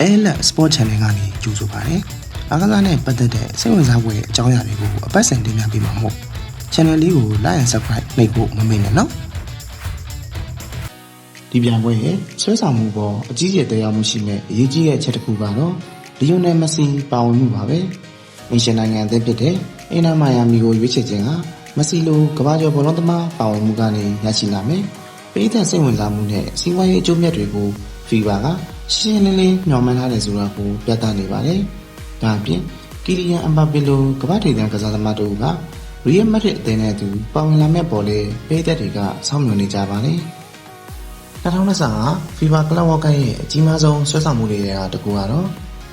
အဲလက် Sport Channel ကနေကြိုဆိုပါရစေ။အားကစားနဲ့ပတ်သက်တဲ့စိတ်ဝင်စားဖွယ်အကြောင်းအရာတွေကိုအပတ်စဉ်တင်ပြပေးမှာမို့ Channel လေးကို Like and Subscribe နှိပ်ဖို့မမေ့နဲ့နော်။ဒီပြန်ပွဲရဲ့ဆွဲဆောင်မှုပေါ်အကြီးကျယ်တရားမှုရှိမဲ့အရေးကြီးတဲ့အချက်တစ်ခုကတော့လီယိုနယ်မက်ဆီပါဝင်မှုပါပဲ။အင်ရှင်နိုင်ငံအသင်းဖြစ်တဲ့အင်နာမိုင်ယာမီကိုရွေးချယ်ခြင်းကမက်ဆီလိုကမ္ဘာကျော်ဘောလုံးသမားပါဝင်မှုကနေရရှိလာမယ်။ပြည်သက်စိတ်ဝင်စားမှုနဲ့စီးပွားရေးအကျိုးမြတ်တွေကို FIFA က ရှင်းရှင်းလင်းလင်းညှော်မှန်းထားတယ်ဆိုတာကိုပြသနေပါတယ်။ဒါအပြင်ကီလီယန်အမ်ဘာပေလိုကမ္ဘာထိပ်တန်းကစားသမားတို့ကရီယယ်မက်ဒရစ်အသင်းနဲ့အတူပါဝင်လာမဲ့ပေါ်လေပြည်သက်တွေကစောင့်မျှော်နေကြပါတယ်။2025 FIFA Club World Cup ရဲ့အကြီးမားဆုံးဆွဲဆောင်မှုတွေကတကူကတော့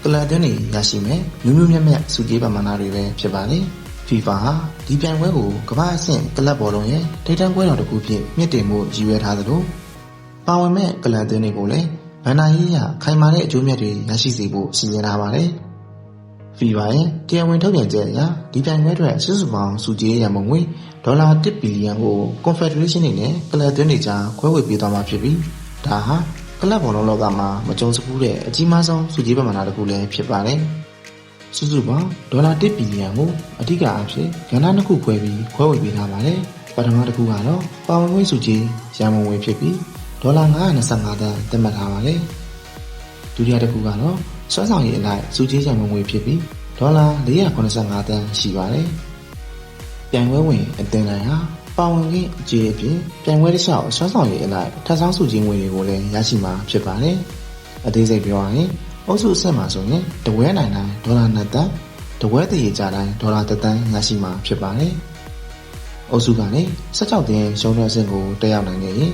ကလပ်တွင်းတွေရရှိမဲ့မျိုးမျိုးမြတ်မြတ်စုကြည်ပမာဏတွေပဲဖြစ်ပါတယ်။ FIFA ဟာဒီပြိုင်ပွဲကိုကမ္ဘာအဆင့်ကလပ်ဘောလုံးရဲ့ထိပ်တန်းပွဲတော်တစ်ခုဖြစ်မြင့်တင်မှုရည်ရွယ်ထားသလိုပါဝင်မဲ့ကလပ်တွင်းတွေကိုလည်း ဗန်နာရေးရခိုင်မာတဲ့အကျိုးမြတ်တွေရရှိစေဖို့စီစဉ်ထားပါတယ်။ FIFA ရဲ့တရားဝင်ထုတ်ပြန်ချက်အရဒီပြိုင်ပွဲအတွက်စုစုပေါင်းစုကြည်ရမငွေဒေါ်လာ1ဘီလီယံကို Confederation တွေနဲ့ကလပ်သွင်းတွေကြားခွဲဝေပေးသွားမှာဖြစ်ပြီးဒါဟာကလပ်ဘောလုံးလောကမှာမကြုံစဖူးတဲ့အကြီးမားဆုံးစုကြည်ပမာဏတစ်ခုလည်းဖြစ်ပါတယ်။စုစုပေါင်းဒေါ်လာ1ဘီလီယံကိုအဓိကအဖြစ်ကဏ္ဍနှစ်ခုခွဲပြီးခွဲဝေပေးထားပါတယ်။ပထမတစ်ခုကတော့ပါဝင်ဝင်စုကြည်ရန်ပုံငွေဖြစ်ပြီး ဒေါ်လာ925တန်းသတ်မှတ်ထားပါတယ်။ဒုတိယတစ်ခုကတော့စွမ်းဆောင်ရည်အလိုက်စုကြည်ရန်ပုံငွေဖြစ်ပြီးဒေါ်လာ485တန်းရှိပါတယ်။ပြန်ပွဲဝင်အသင်းတိုင်းဟာပါဝင်ခြင်းအကျေအပြင်ပြန်ပွဲတစ်လျှောက်ဆွမ်းဆောင်ရည်အလိုက်ထပ်ဆောင်းစုချင်းငွေတွေကိုလည်းရရှိမှာဖြစ်ပါတယ်။အသေးစိတ်ပြောရရင်အုပ်စုအဆင့်မှာဆိုရင်တဝဲနိုင်တိုင်းဒေါ်လာ2တန်းတဝဲတရေကြတိုင်းဒေါ်လာ3တန်းရရှိမှာဖြစ်ပါတယ်။အုပ်စုကနေ16တင်းရှုံးတဲ့အဆင့်ကိုတက်ရောက်နိုင်ခဲ့ရင်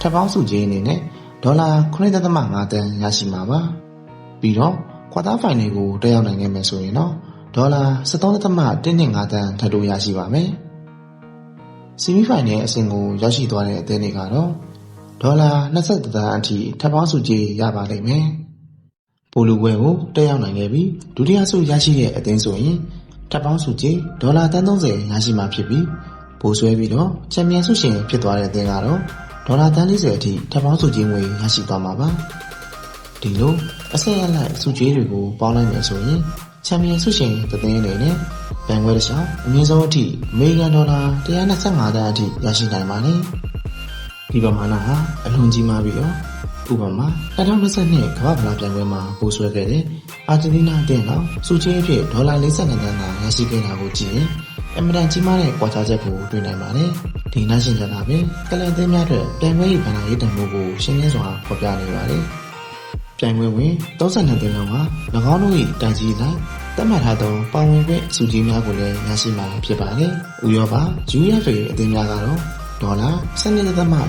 ထပ်ပေါင်းစုချင်းအနေနဲ့ဒေါ်လာ9.5တန်းရရှိမှာပါ။ပြီးတော့ကွာတာဖိုင်နယ်ကိုတက်ရောက်နိုင်ခဲ့မယ်ဆိုရင်တော့ဒေါ်လာ73.125တန်းထပ်တိုးရရှိပါမယ်။ဆီမီဖိုင်နယ်အဆင့်ကိုရောက်ရှိသွားတဲ့အသင်းတွေကတော့ဒေါ်လာ22တန်းအထိထပ်ပေါင်းစုကြေးရပါလိမ့်မယ်။ပိုလူပွဲကိုတက်ရောက်နိုင်ခဲ့ပြီးဒုတိယဆုရရှိတဲ့အသင်းဆိုရင်ထပ်ပေါင်းစုကြေးဒေါ်လာ30ရရှိမှာဖြစ်ပြီးပိုဆွဲပြီးတော့ချန်ပီယံဆုရှင်ဖြစ်သွားတဲ့အသင်းကတော့ ဒေါ်လာ30အထိထပ်ပေါင်းစုကြေးငွေရရှိသွားမှာပါ။ဒီလိုအဆင့်အလိုက်စုကြေးတွေကိုပေါင်းလိုက်မယ်ဆိုရင်ချန်ပီယံဆုရှင်သင်းအနေနဲ့ဘန်ခွဲတစ်ချောင်းအမြင့်ဆုံးအထိအမေရိကန်ဒေါ်လာ125တန်းအထိရရှိနိုင်ပါတယ်။ဒီပမာဏဟာအလွန်ကြီးမားပြီးတော့ဥပမာ2022ကမ္ဘာ့ဗလာပြိုင်ပွဲမှာပိုးဆွဲခဲ့တဲ့အာဂျင်တီးနားအသင်းတော်စုချင်းအဖြစ်ဒေါ်လာ42တန်းသာရရှိခဲ့တာကိုကြည့်ရင်အမတန်ကြီးမားတဲ့ကွာခြားချက်ကိုတွေ့နိုင်ပါတယ်။ ဒီနောက်ရှင်ချက်ကပဲကလန်သင်းများအတွက်ပြိုင်ပွဲရေးဗန္နာရေးတံမိုးကိုရှင်းလင်းစွာဖော်ပြနေပါတယ်။ပြိုင်ပွဲဝင်32သင်းလုံးဟာ၎င်းတို့၏တန်ကြီးလိုက်သတ်မှတ်ထားသောပါဝင်ခွင့်စုကြီးများကိုလည်းရရှိမှာဖြစ်ပါတယ်။ဥရောပ UFA အသင်းများကတော့ဒေါ်လာ12.8တန်းမှာ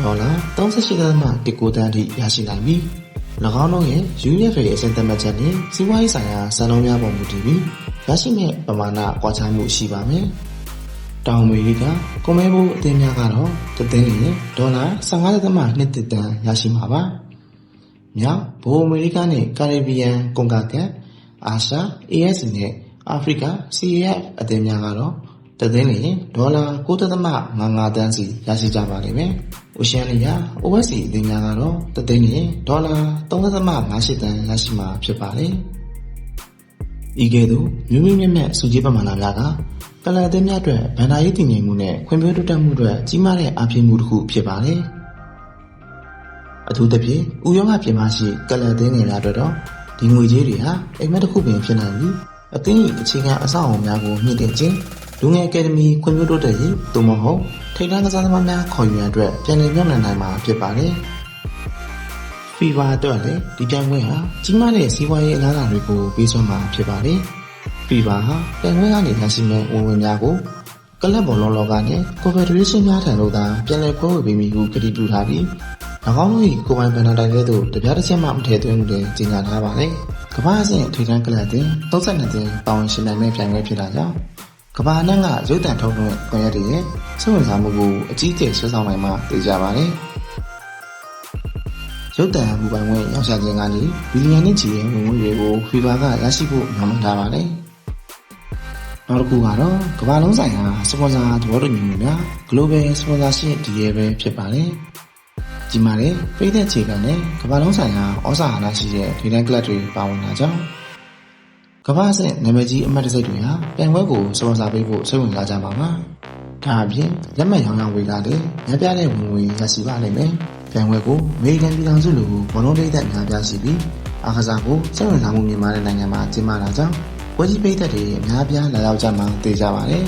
ဒေါ်လာ38.19တန်းအထိရရှိနိုင်ပြီး၎င်းတို့ရဲ့ UFA အဆင့်သတ်မှတ်ချက်နဲ့စီးပွားရေးဆိုင်ရာစံနှုန်းများပေါ်မူတည်ပြီးရရှိမဲ့ပမာဏကွာခြားမှုရှိပါမယ်။ တောင်အမေရိကကွန်မဲဘိုးအသင်းများကတော့တသိန်းနဲ့ဒေါ်လာ15.2တန်းရရှိမှာပါ။မြောက်ဘိုးအမေရိကနဲ့ကာရစ်ဘီယံကွန်ကာကတ်အာရှ AS နဲ့အာဖရိက CAF အသင်းများကတော့တသိန်းလျင်ဒေါ်လာ9.55တန်းစီရရှိကြပါလိမ့်မယ်။ Oceania OSC အသင်းများကတော့တသိန်းလျင်ဒေါ်လာ3.58တန်းရရှိမှာဖြစ်ပါတယ်။ဤကဲ့သို့မြို့မြို့မြတ်မြတ်စုကြည်ပမာဏများက ကလပ်အသင်းများအတွက်ဗန္ဒာရေးတည်ငြိမ်မှုနဲ့ခွင့်ပြုတိုးတက်မှုအတွက်ကြီးမားတဲ့အားဖြည့်မှုတစ်ခုဖြစ်ပါတယ်။အထူးသဖြင့်ဥရောပပြည်မရှိကလပ်အသင်းငယ်များအတွက်တော့ဒီငွေကြေးတွေဟာအိမ်မက်တစ်ခုပင်ဖြစ်နိုင်ပြီးအသင်း၏အခြေခံအဆောက်အအုံများကိုမြင့်တင်ခြင်းလူငယ်အကယ်ဒမီခွင့်ပြုတိုးတက်ရေးသို့မဟုတ်ထိပ်တန်းကစားသမားများခေါ်ယူရန်အတွက်ပြန်လည်ပြောင်းလဲနိုင်မှာဖြစ်ပါတယ်။ FIFA အတွက်လည်းဒီပြိုင်ပွဲဟာကြီးမားတဲ့စီးပွားရေးအလားအလာတွေကိုပေးစွမ်းမှာဖြစ်ပါတယ်။ FIFA ဟာပြိုင်ပွဲကနေရရှိမဲ့ဝင်ဝင်များကိုကလပ်ဘောလုံးလောကနဲ့ Confederation များထံသို့သာပြန်လည်ခွဲဝေပေးမိဟုကတိပြုထားပြီး၎င်းတို့၏ကိုယ်ပိုင်ဗန်နာတိုင်ကဲ့သို့တပြားတစ်ချက်မှမထည့်သွင်းဘူးလည်းကြေညာထားပါတယ်။ကမ္ဘာအဆင့်ထိပ်တန်းကလပ်တင်32တင်ပါဝင်ရှင်နိုင်မဲ့ပြိုင်ပွဲဖြစ်တာကြောင့်ကမ္ဘာနဲ့ကရုပ်တံထုတ်လွှင့်ခွင့်ရတဲ့စိတ်ဝင်စားမှုကိုအကြီးအကျယ်ဆွဲဆောင်နိုင်မှသိကြပါတယ်။ရုပ်တံမူပိုင်ခွင့်ရောက်ရှာခြင်းကနေဘီလီယံနဲ့ချီတဲ့ဝင်ငွေတွေကို FIFA ကရရှိဖို့ညွှန်မှန်းထားပါတယ်။ နောက်တစ်ခုကတော့ကမ္ဘာလုံးဆိုင်ရာစပွန်ဆာသဘောတူညီမှုများ Global Sponsorship Deal ပဲဖြစ်ပါတယ်။ကြီးမားတဲ့ပိတ်သက်ခြေခံနဲ့ကမ္ဘာလုံးဆိုင်ရာဩဇာအာဏာရှိတဲ့ဒေသကလပ်တွေပါဝင်လာကြောင်းကမ္ဘာစစ်နာမည်ကြီးအမတ်တစိတ်တွေဟာပြိုင်ပွဲကိုစပွန်ဆာပေးဖို့စိတ်ဝင်စားကြပါမှာဒါအပြင်လက်မှတ်ရောင်းရောင်းဝေလာတဲ့ညပြတဲ့ဝင်ငွေရရှိပါလိမ့်မယ်ပြိုင်ပွဲကိုအမေရိကန်ပြည်ထောင်စုလိုဘောလုံးလေးသက်များပြားရှိပြီးအားကစားကိုစိတ်ဝင်စားမှုမြင့်မားတဲ့နိုင်ငံမှာကျင်းပလာကြောင်း ပွဲကြီးပိတ်သက်တွေအများပြားလာရောက်ကြမှာသိကြပါတယ်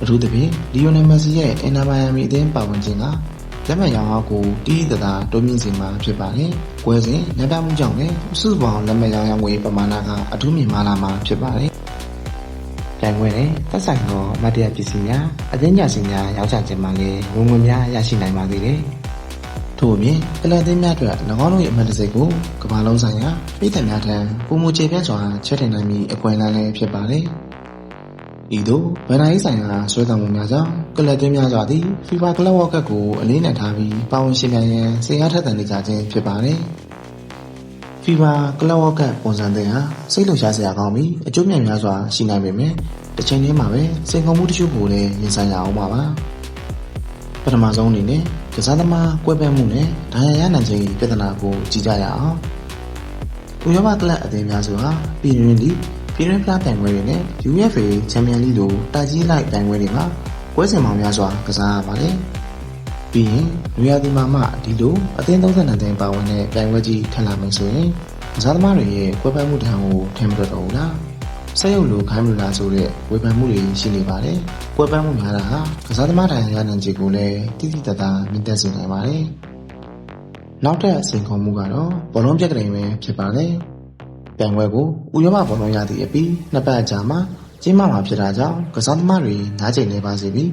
အထူးသဖြင့်လီယိုနယ်မက်ဆီရဲ့အင်နာမိုင်ယာမီအသင်းပါဝင်ခြင်းကလက်မှတ်ရောင်းအားကိုတီးတသာတိုးမြင့်စေမှာဖြစ်ပါတယ်။ပွဲစဉ်ညတာမှုကြောင့်လည်းစုစုပေါင်းလက်မှတ်ရောင်းရငွေပမာဏကအထူးမြင့်မားလာမှာဖြစ်ပါတယ်။တိုင်ပွဲနဲ့သက်ဆိုင်သောအမတ်တရပစ္စည်းများအသင်းညာစီများရောက်ချခြင်းမှာလည်းဝင်ငွေများရရှိနိုင်ပါသေးတယ်။ ထို့အပြင်ကလပ်သင်းများအတွက်၎င်းတို့ရဲ့အမတ်တစိတ်ကိုကမ္ဘာလုံးဆိုင်ရာပြည်သက်များထံပုံမူခြေပြန့်စွာချက်တင်နိုင်ပြီးအကွယ်လန်းလည်းဖြစ်ပါတယ်။ဤသို့ဗန်နာရေးဆိုင်ရာဆွဲဆောင်မှုများကြောင့်ကလပ်သွင်းများစွာသည် FIFA ကလပ်ဝေါ်ကပ်ကိုအလေးနက်ထားပြီးပါဝင်ရှင်ပြိုင်ရန်စိတ်အားထက်သန်နေကြခြင်းဖြစ်ပါတယ်။ FIFA ကလပ်ဝေါ်ကပ်ပုံစံသစ်ဟာစိတ်လှုပ်ရှားစရာကောင်းပြီးအကျိုးမြတ်များစွာရှိနိုင်ပေမယ့်တစ်ချိန်တည်းမှာပဲစိန်ခေါ်မှုတချို့ကိုလည်းရင်ဆိုင်ရအောင်ပါပါ။ပထမဆုံးအနေနဲ့ ကစားသမားကွဲပြဲမှုနဲ့ဒဏ်ရာရနိုင်ခြင်းပြဿနာကိုကြည့်ကြရအောင်။ဥရောပကလပ်အသင်းများစုဟာပြည်တွင်းလီပြည်တွင်းဖလားတိုင်ပွဲတွေနဲ့ UEFA ချန်ပီယံလိလိုတာကြီးလိုက်တိုင်ပွဲတွေမှာပွဲစဉ်ပေါင်းများစွာကစားရပါတယ်။ပြီးရင်လူရဒီမာမှဒီလိုအသင်း32သင်းပါဝင်တဲ့တိုင်ပွဲကြီးထပ်လာမယ်ဆိုရင်ကစားသမားတွေရဲ့ကွဲပြားမှုတံကိုထင်မတော့တော့ဘူးလား။ ဆက်ရုပ်လိုခိုင်းမလို့လားဆိုတဲ့ဝေဖန်မှုတွေရှိနေပါတယ်။ကွဲပြားမှုများတာဟာကစားသမားတိုင်းရနိုင်ခြေကိုလည်းတိတိတတ်တာမြင့်တက်စေနိုင်ပါတယ်။နောက်ထပ်စိန်ခေါ်မှုကတော့ဘောလုံးပြက်ကလေးပဲဖြစ်ပါတယ်။ပြိုင်ပွဲကိုဥရောပဘောလုံးရသည့်အပြီးနှစ်ပတ်အကြာမှာကျင်းပမှာဖြစ်တာကြောင့်ကစားသမားတွေနားကျင်နေပါစေပြီး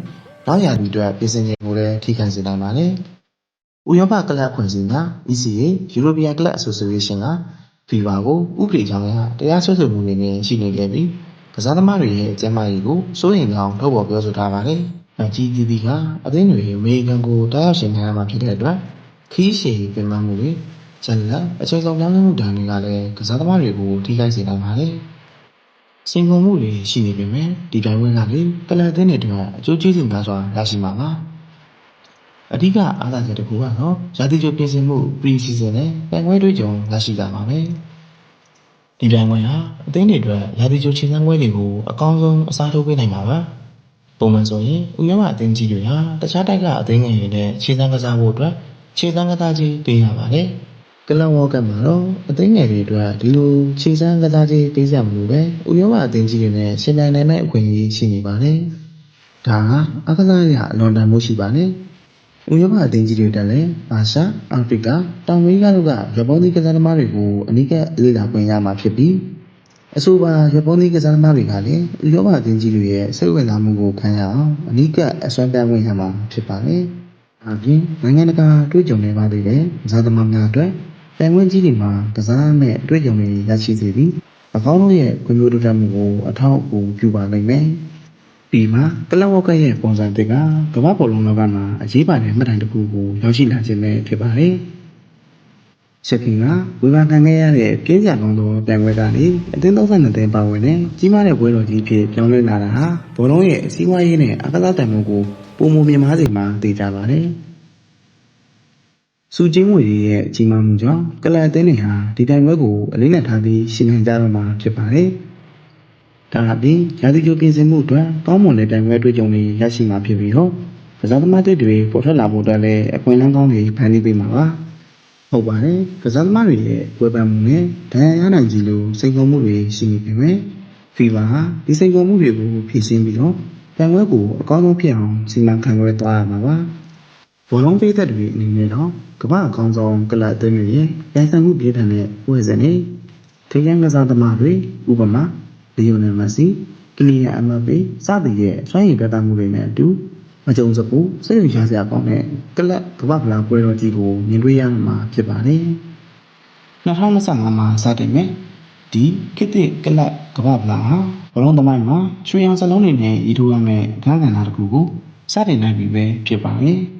နောက်ရာသီအတွက်ပြင်ဆင်ခြင်းကိုလည်းထိခိုက်စေနိုင်ပါတယ်။ဥရောပကလပ်ဖွဲ့စည်းများ ECA European Club Association က FIFA ကိုဥပဒေကြောင်းအရတရားစွဲဆိုမှုတွေနဲ့ရှိနေခဲ့ပြီးကစားသမားတွေရဲ့အကြမ်းမာရေးကိုစိုးရိမ်ကြောင်းထုတ်ဖော်ပြောဆိုထားပါတယ်။အကြီးကြီးကအသင်းတွေအမေရိကန်ကိုတားရောက်ရှင်ခံရမှာဖြစ်တဲ့အတွက်ခီးရှည်ပြင်ပမှုတွေကျန်လက်အချိန်ဆုံးပြောင်းလဲမှုတန်တွေကလည်းကစားသမားတွေကိုထိခိုက်စေနိုင်ပါတယ်။စင်ကုန်မှုတွေရှိနေပေမဲ့ဒီတိုင်းဝင်းကလေကလပ်သင်းတွေအတွက်အကျိုးကျေးဇူးများစွာရရှိမှာပါ။ အဓိကအားသာချက်တစ်ခုကတော့ရာသီကျပြင်ဆင်မှု pre-season နဲ့ပြိုင်ပွဲတွေးကြုံရရှိတာပါပဲ။ဒီပြိုင်ပွဲဟာအသင်းတွေအတွက်ရာသီကျခြေစမ်းပွဲတွေကိုအကောင်းဆုံးအစားထိုးပေးနိုင်မှာပါ။ပုံမှန်ဆိုရင်ဥရောပအသင်းကြီးတွေဟာတခြားတိုက်ကအသင်းငယ်တွေနဲ့ခြေစမ်းကစားဖို့အတွက်ခြေစမ်းကစားခြင်းပေးရပါတယ်။ကလန်ဝေါ်ကပ်မှာတော့အသင်းငယ်တွေအတွက်ဒီလိုခြေစမ်းကစားခြင်းပေးစရာမလိုပဲဥရောပအသင်းကြီးတွေနဲ့ရှင်ပြိုင်နိုင်မယ့်အခွင့်အရေးရှိနေပါတယ်။ဒါဟာအကစားရအလွန်တန်မှုရှိပါတယ်။ ဥရောပအသင်းကြီးတွေတက်လည်းအာရှ၊အာဖရိက၊တောင်အမေရိကတို့ကရပုံသီးကစားသမားတွေကိုအနီးကပ်လေ့လာခွင့်ရမှာဖြစ်ပြီးအဆိုပါရပုံသီးကစားသမားတွေကလည်းဥရောပအသင်းကြီးတွေရဲ့စိတ်ဝင်စားမှုကိုခံရအောင်အနီးကပ်အစွမ်းပြခွင့်ရမှာဖြစ်ပါတယ်။အပြင်နိုင်ငံတကာတွေ့ကြုံနေပါသေးတယ်ကစားသမားများအတွက်ပြိုင်ပွဲကြီးတွေမှာကစားမဲ့တွေ့ကြုံတွေရရှိစေပြီးအကောင်းတို့ရဲ့ခွင့်ပြုတိုးတက်မှုကိုအထောက်အကူပြုပါလိမ့်မယ်။ ဒီမှာကလပ်ဝေါကရဲ့ပုံစံတစ်ကကမ္ဘာဘောလုံးလောကမှာအရေးပါတဲ့မှတ်တိုင်တစ်ခုကိုရောက်ရှိလာခြင်းပဲဖြစ်ပါတယ်။ချက်ခင်ကဝေဖန်ခံခဲ့ရတဲ့ပြင်းပြကောင်းသောပြိုင်ပွဲကနေအသင်း32သင်းပါဝင်တဲ့ကြီးမားတဲ့ပွဲတော်ကြီးဖြစ်ပြောင်းလဲလာတာဟာဘောလုံးရဲ့စီးပွားရေးနဲ့အကစားတန်ဖိုးကိုပုံမမြင်မားစေမှာသိကြပါတယ်။စူကျင်းငွေရဲ့အကြီးမားမှုကြောင့်ကလပ်အသင်းတွေဟာဒီပြိုင်ပွဲကိုအလေးနက်ထားပြီးရှင်နေကြတော့မှာဖြစ်ပါတယ်။ ဒါအပြင်ရာသီကျိုးပြင်ဆင်မှုအတွက်ကောင်းမွန်တဲ့တိုင်ပွဲတွေ့ကြုံတွေရရှိမှာဖြစ်ပြီးတော့ကစားသမားတွေတွေပေါ်ထွက်လာဖို့အတွက်လည်းအခွင့်အလမ်းကောင်းတွေဖန်တီးပေးမှာပါဟုတ်ပါတယ်ကစားသမားတွေရဲ့ဝေဖန်မှုနဲ့ဒဏ်ရာရနိုင်ကြီးလို့စိန်ခေါ်မှုတွေရှိနေပေမဲ့ဖီဗာဟာဒီစိန်ခေါ်မှုတွေကိုဖြည့်ဆင်းပြီးတော့တိုင်ပွဲကိုအကောင်းဆုံးဖြစ်အောင်စီမံခန့်ခွဲသွားရမှာပါဘောလုံးပေးသက်တွေအနေနဲ့တော့ကမ္ဘာအကောင်းဆုံးကလပ်အသင်းတွေရဲ့ရိုင်ဆန်မှုပြည်ထန်တဲ့ပွဲစဉ်တွေထိရန်ကစားသမားတွေဥပမာ လီယိုနယ်မက်ဆီကလီယန်အမ်ဘပေစသည်ရဲ့စွမ်းရည်ပြသမှုတွေနဲ့အတူမကြုံစဘူးစိတ်ဝင်စားစရာကောင်းတဲ့ကလပ်ကမ္ဘာဖလားပွဲတော်ကြီးကိုမြင်တွေ့ရမှာဖြစ်ပါတယ်2025မှာစတင်မယ်ဒီခေတ်သစ်ကလပ်ကမ္ဘာဖလားဟာဘလုံးသမိုင်းမှာချွေအောင်စလုံးတွေနဲ့ဤထိုးရမယ့်အခန်းကဏ္ဍတစ်ခုကိုစတင်နိုင်ပြီပဲဖြစ်ပါမယ်။